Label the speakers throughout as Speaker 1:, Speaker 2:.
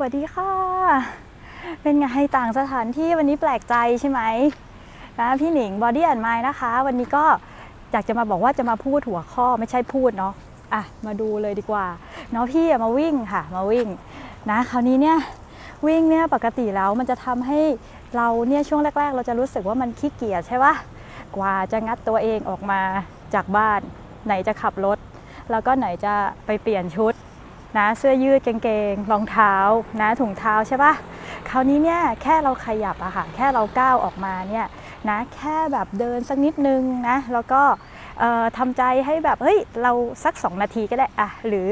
Speaker 1: วัสดีค่ะ เป็นไงต่างสถานที่วันนี้แปลกใจใช่ไหมนะพี่หนิงบอดี้แอนด์ไมนะคะ วันนี้ก็อยากจะมาบอกว่าจะมาพูดหัวข้อไม่ใช่พูดเนาะอะมาดูเลยดีกว่าเนาะพี่มาวิ่งค่ะมาวิ่งนะคราวนี้เนี่ยวิ่งเนี่ยปกติแล้วมันจะทำให้เราเนี่ยช่วงแรก ๆ เราจะรู้สึกว่ามันขี้เกียจใช่ปะกว่าจะงัดตัวเองออกมาจากบ้าน ไหนจะขับรถ แล้วก็ไหนจะไปเปลี่ยนชุด นะเสื้อยืดกางเกงรองเท้านะถุงเท้าใช่ปะคราวนี้เนี่ยแค่เราขยับอะค่ะแค่เราก้าวออกมาเนี่ยนะแค่แบบเดินสักนิดนึงนะแล้วก็ทำใจให้แบบเฮ้ยเราสัก 2 นาทีก็ได้อะหรือ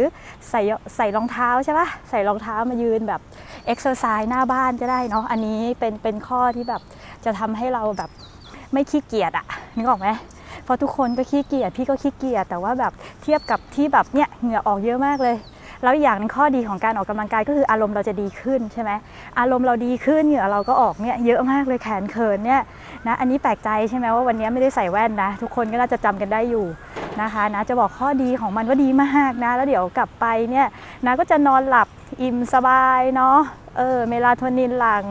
Speaker 1: ใส่ใส่รองเท้าใช่ปะใส่รองเท้ามายืนแบบเอ็กซ์ไซส์หน้าบ้านก็ได้เนาะอันนี้เป็นเป็นข้อที่แบบจะทำให้เราแบบไม่ขี้เกียจอะนึกออกไหมเพราะทุกคนก็ขี้เกียจพี่ก็ขี้เกียจแต่ว่าแบบเทียบกับที่แบบเนี่ยเหงื่อออกเยอะมากเลย แล้วอย่างนึงข้อดีของการออกกำลังกายก็คืออารมณ์เราจะดีขึ้นใช่ไหมอารมณ์เราดีขึ้นเหงื่อเราก็ออกเนี่ยเยอะมากเลยแขนเขินเนี่ยนะอันนี้แปลกใจใช่ไหมว่าวันนี้ไม่ได้ใส่แว่นนะ ทุกคนก็น่าจะจำกันได้อยู่นะคะนะจะบอกข้อดีของมันว่าดีมากนะ แล้วเดี๋ยวกลับไปเนี่ยนะก็จะนอนหลับอิ่มสบายเนาะเออเมลาโทนินหลัง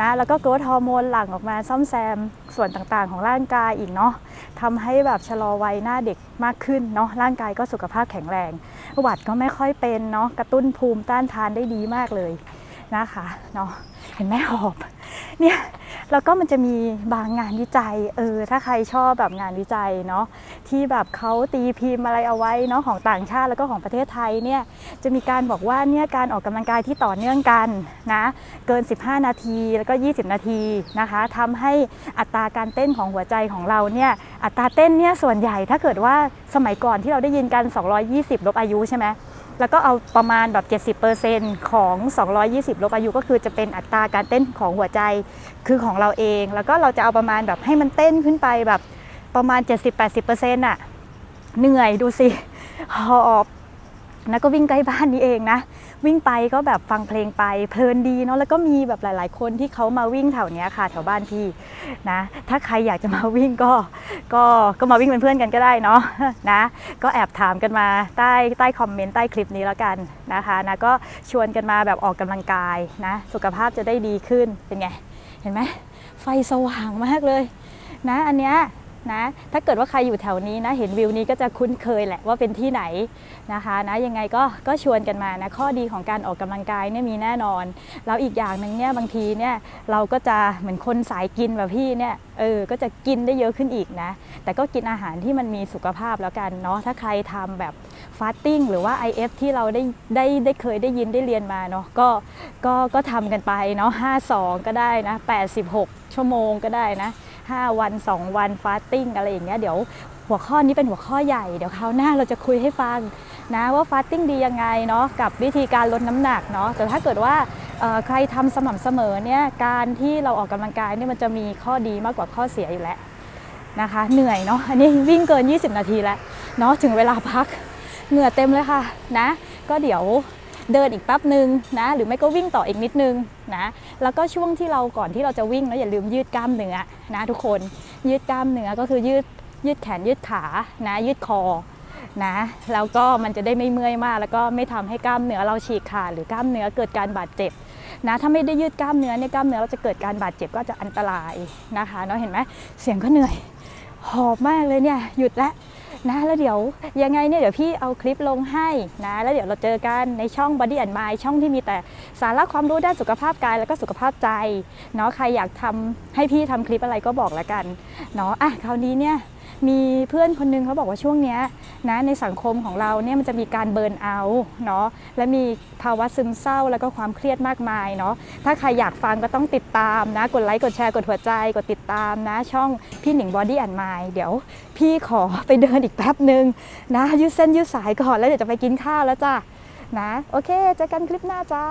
Speaker 1: นะแล้วก็โกรทฮอร์โมนหลั่งออกมาซ่อมแซมส่วนต่างๆ ของร่างกายอีกเนาะทำให้แบบชะลอวัยหน้าเด็กมากขึ้นเนาะร่างกายก็สุขภาพแข็งแรงหวัดก็ไม่ค่อยเป็นเนาะกระตุ้นภูมิต้านทานได้ดีมากเลยนะคะเนาะเห็นไหมหอบ เนี่ยแล้วก็มันจะมีบางงานวิจัยเออถ้าใครชอบแบบงานวิจัยเนาะที่แบบเขาตีพิมพ์อะไรเอาไว้เนาะของต่างชาติแล้วก็ของประเทศไทยเนี่ยจะมีการบอกว่าเนี่ยการออกกำลังกายที่ต่อเนื่องกันนะเกิน 15 นาทีแล้วก็ 20 นาทีนะคะทำให้อัตราการเต้นของหัวใจของเราเนี่ยอัตราเต้นเนี่ยส่วนใหญ่ถ้าเกิดว่าสมัยก่อนที่เราได้ยินกัน 220 ลบอายุใช่ไหม แล้วก็เอาประมาณแบบ 70%ของ 220 ลบอายุก็คือจะเป็นอัตราการเต้นของหัวใจคือของเราเอง แล้วก็เราจะเอาประมาณแบบให้มันเต้นขึ้นไปแบบประมาณ 70-80%น่ะเหนื่อยดูสิหอบ นะก็วิ่งใกล้บ้านนี้เองนะ วิ่งไปก็แบบฟังเพลงไปเพลินดีเนาะแล้วก็มีแบบหลาย ๆ คนที่เขามาวิ่งแถวเนี้ยค่ะแถวบ้านพี่นะถ้าใครอยากจะมาวิ่งก็ก็ก็มาวิ่งเป็นเพื่อนกันก็ได้เนาะนะก็แอบถามกันมาใต้ใต้คอมเมนต์ใต้คลิปนี้แล้วกันนะคะนะก็ชวนกันมาแบบออกกำลังกายนะสุขภาพจะได้ดีขึ้นเป็นไงเห็นไหมไฟสว่างมากเลยนะอันเนี้ย นะถ้าเกิดว่าใครอยู่แถวนี้นะเห็นวิวนี้ก็จะคุ้นเคยแหละว่าเป็นที่ไหนนะคะนะยังไงก็ก็ชวนกันมานะข้อดีของการออกกำลังกายเนี่ยมีแน่นอน แล้วอีกอย่างหนึ่งเนี่ยบางทีเนี่ยเราก็จะเหมือนคนสายกินแบบพี่เนี่ยเออก็จะกินได้เยอะขึ้นอีกนะ แต่ก็กินอาหารที่มันมีสุขภาพแล้วกันเนาะถ้าใครทำแบบฟาสติ้งหรือว่า IF ที่เราได้ได้ได้เคยได้ยินได้เรียนมาเนาะก็ก็ก็ทำกันไปเนาะ52 ก็ได้นะ86 ชั่วโมงก็ได้นะ 5 วัน 2 วันฟาสติ้งอะไรอย่างเงี้ยเดี๋ยวหัวข้อนี้เป็นหัวข้อใหญ่เดี๋ยวคราวหน้าเราจะคุยให้ฟังนะว่าฟาสติ้งดียังไงเนาะกับวิธีการลดน้ำหนักเนาะแต่ถ้าเกิดว่าใครทำสม่ำเสมอเนี่ยการที่เราออกกำลังกายเนี่ยมันจะมีข้อดีมากกว่าข้อเสียอยู่แล้วนะคะ เหนื่อยเนาะอันนี้วิ่งเกิน 20 นาทีแล้วเนาะถึงเวลาพักเหงื่อเต็มเลยค่ะนะ ก็เดี๋ยว เดินอีกแป๊บหนึ่งนะหรือไม่ก็วิ่งต่ออีกนิดนึงนะแล้วก็ช่วงที่เราก่อนที่เราจะวิ่งเนาอย่าลืมยืดกล้ามเนื้อนะทุกคนยืดกล้ามเนื้อก็คือยืดยืดแขนยืดขานะยืดคอนะแล้วก็มันจะได้ไม่เมื่อยมาก แล้วก็ไม่ทำให้กล้ามเนื้อเราฉีกขาดหรือกล้ามเนื้อเกิดการบาดเจ็บนะถ้าไม่ได้ยืดกล้ามเนื้อเนี่ยกล้ามเนื้อเราจะเกิดการบาดเจ็บก็จะอันตรายนะคะเนาะเห็นไหมเสียงก็เหนื่อยหอบมากเลยเนี่ยหยุดแล้ว นะแล้วเดี๋ยวยังไงเนี่ยเดี๋ยวพี่เอาคลิปลงให้นะแล้วเดี๋ยวเราเจอกันในช่อง Body and Mind ช่องที่มีแต่สาระความรู้ด้านสุขภาพกายแล้วก็สุขภาพใจเนาะใครอยากทำให้พี่ทำคลิปอะไรก็บอกแล้วกันเนาะอะคราวนี้เนี่ย มีเพื่อนคนนึงเขาบอกว่าช่วงนี้นะในสังคมของเราเนี่ยมันจะมีการเบิร์นเอาเนาะและมีภาวะซึมเศร้าแล้วก็ความเครียดมากมายเนาะถ้าใครอยากฟังก็ต้องติดตามนะ กดไลค์กดแชร์กดหัวใจกดติดตามนะ ช่องพี่หนิงบอดี้แอนด์มายเดี๋ยวพี่ขอไปเดินอีกแป๊บหนึ่งนะยืดเส้นยืดสายก่อนแล้วเดี๋ยวจะไปกินข้าวแล้วจ้ะนะ โอเคเจอกันคลิปหน้าจ้า